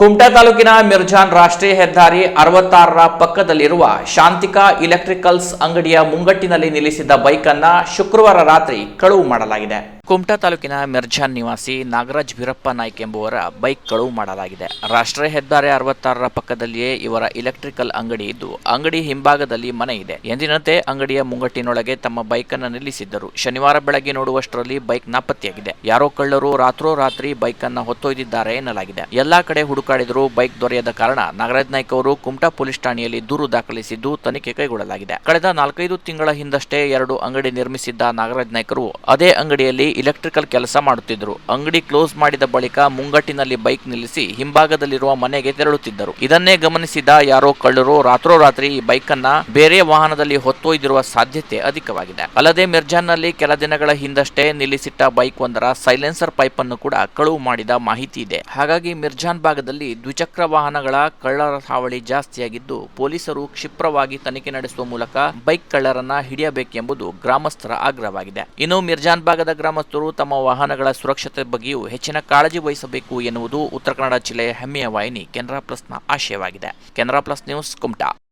ಕುಮಟಾ ತಾಲೂಕಿನ ಮಿರ್ಜಾನ್ ರಾಷ್ಟ್ರೀಯ ಹೆದ್ದಾರಿ ಅರವತ್ತಾರರ ಪಕ್ಕದಲ್ಲಿರುವ ಶಾಂತಿಕಾ ಇಲೆಕ್ಟ್ರಿಕಲ್ಸ್ ಅಂಗಡಿಯ ಮುಂಗಟ್ಟಿನಲ್ಲಿ ನಿಲ್ಲಿಸಿದ್ದ ಬೈಕನ್ನ ಶುಕ್ರವಾರ ರಾತ್ರಿ ಕಳುವು ಮಾಡಲಾಗಿದೆ. ಕುಮಟಾ ತಾಲೂಕಿನ ಮಿರ್ಜಾನ್ ನಿವಾಸಿ ನಾಗರಾಜ್ ವೀರಪ್ಪ ನಾಯ್ಕ್ ಎಂಬುವರ ಬೈಕ್ ಕಳುವು ಮಾಡಲಾಗಿದೆ. ರಾಷ್ಟ್ರೀಯ ಹೆದ್ದಾರಿ ಅರವತ್ತಾರರ ಪಕ್ಕದಲ್ಲಿಯೇ ಇವರ ಇಲೆಕ್ಟ್ರಿಕಲ್ ಅಂಗಡಿ ಇದ್ದು, ಅಂಗಡಿ ಹಿಂಭಾಗದಲ್ಲಿ ಮನೆ ಇದೆ. ಎಂದಿನಂತೆ ಅಂಗಡಿಯ ಮುಂಗಟ್ಟಿನೊಳಗೆ ತಮ್ಮ ಬೈಕ್ ಅನ್ನು ನಿಲ್ಲಿಸಿದ್ದರು. ಶನಿವಾರ ಬೆಳಗ್ಗೆ ನೋಡುವಷ್ಟರಲ್ಲಿ ಬೈಕ್ ನಾಪತ್ತೆಯಾಗಿದೆ. ಯಾರೋ ಕಳ್ಳರು ರಾತ್ರೋರಾತ್ರಿ ಬೈಕ್ ಅನ್ನ ಹೊತ್ತೊಯ್ದಿದ್ದಾರೆ ಎನ್ನಲಾಗಿದೆ. ಎಲ್ಲಾ ಕಡೆ ಹುಡುಕಾಡಿದರೂ ಬೈಕ್ ದೊರೆಯದ ಕಾರಣ ನಾಗರಾಜ್ ನಾಯ್ಕ್ ಅವರು ಕುಮಟಾ ಪೊಲೀಸ್ ಠಾಣೆಯಲ್ಲಿ ದೂರು ದಾಖಲಿಸಿದ್ದು ತನಿಖೆ ಕೈಗೊಳ್ಳಲಾಗಿದೆ. ಕಳೆದ ನಾಲ್ಕೈದು ತಿಂಗಳ ಹಿಂದಷ್ಟೇ ಎರಡು ಅಂಗಡಿ ನಿರ್ಮಿಸಿದ್ದ ನಾಗರಾಜ್ ನಾಯ್ಕರು ಅದೇ ಅಂಗಡಿಯಲ್ಲಿ ಇಲೆಕ್ಟ್ರಿಕಲ್ ಕೆಲಸ ಮಾಡುತ್ತಿದ್ದರು. ಅಂಗಡಿ ಕ್ಲೋಸ್ ಮಾಡಿದ ಬಳಿಕ ಮುಂಗಟ್ಟಿನಲ್ಲಿ ಬೈಕ್ ನಿಲ್ಲಿಸಿ ಹಿಂಭಾಗದಲ್ಲಿರುವ ಮನೆಗೆ ತೆರಳುತ್ತಿದ್ದರು. ಇದನ್ನೇ ಗಮನಿಸಿದ ಯಾರೋ ಕಳ್ಳರು ರಾತ್ರೋರಾತ್ರಿ ಈ ಬೈಕ್ ಅನ್ನ ಬೇರೆ ವಾಹನದಲ್ಲಿ ಹೊತ್ತೊಯ್ದಿರುವ ಸಾಧ್ಯತೆ ಅಧಿಕವಾಗಿದೆ. ಅಲ್ಲದೆ ಮಿರ್ಜಾನ್ನಲ್ಲಿ ಕೆಲ ದಿನಗಳ ಹಿಂದಷ್ಟೇ ನಿಲ್ಲಿಸಿಟ್ಟ ಬೈಕ್ ಒಂದರ ಸೈಲೆನ್ಸರ್ ಪೈಪ್ ಅನ್ನು ಕೂಡ ಕಳುವು ಮಾಡಿದ ಮಾಹಿತಿ ಇದೆ. ಹಾಗಾಗಿ ಮಿರ್ಜಾನ್ ಭಾಗದಲ್ಲಿ ದ್ವಿಚಕ್ರ ವಾಹನಗಳ ಕಳ್ಳರ ಹಾವಳಿ ಜಾಸ್ತಿಯಾಗಿದ್ದು, ಪೊಲೀಸರು ಕ್ಷಿಪ್ರವಾಗಿ ತನಿಖೆ ನಡೆಸುವ ಮೂಲಕ ಬೈಕ್ ಕಳ್ಳರನ್ನ ಹಿಡಿಯಬೇಕೆಂಬುದು ಗ್ರಾಮಸ್ಥರ ಆಗ್ರಹವಾಗಿದೆ. ಇನ್ನು ಮಿರ್ಜಾನ್ ಭಾಗದ ಗ್ರಾಮಸ್ಥರು ತಮ್ಮ ವಾಹನಗಳ ಸುರಕ್ಷತೆ ಬಗ್ಗೆಯೂ ಹೆಚ್ಚಿನ ಕಾಳಜಿ ವಹಿಸಬೇಕು ಎನ್ನುವುದು ಉತ್ತರ ಕನ್ನಡ ಜಿಲ್ಲೆಯ ಹೆಮ್ಮೆಯ ವಾಹಿನಿ. ಕೆನರಾ ಪ್ಲಸ್ನ ಆಶಯವಾಗಿದೆ. Canara plus news Kumta.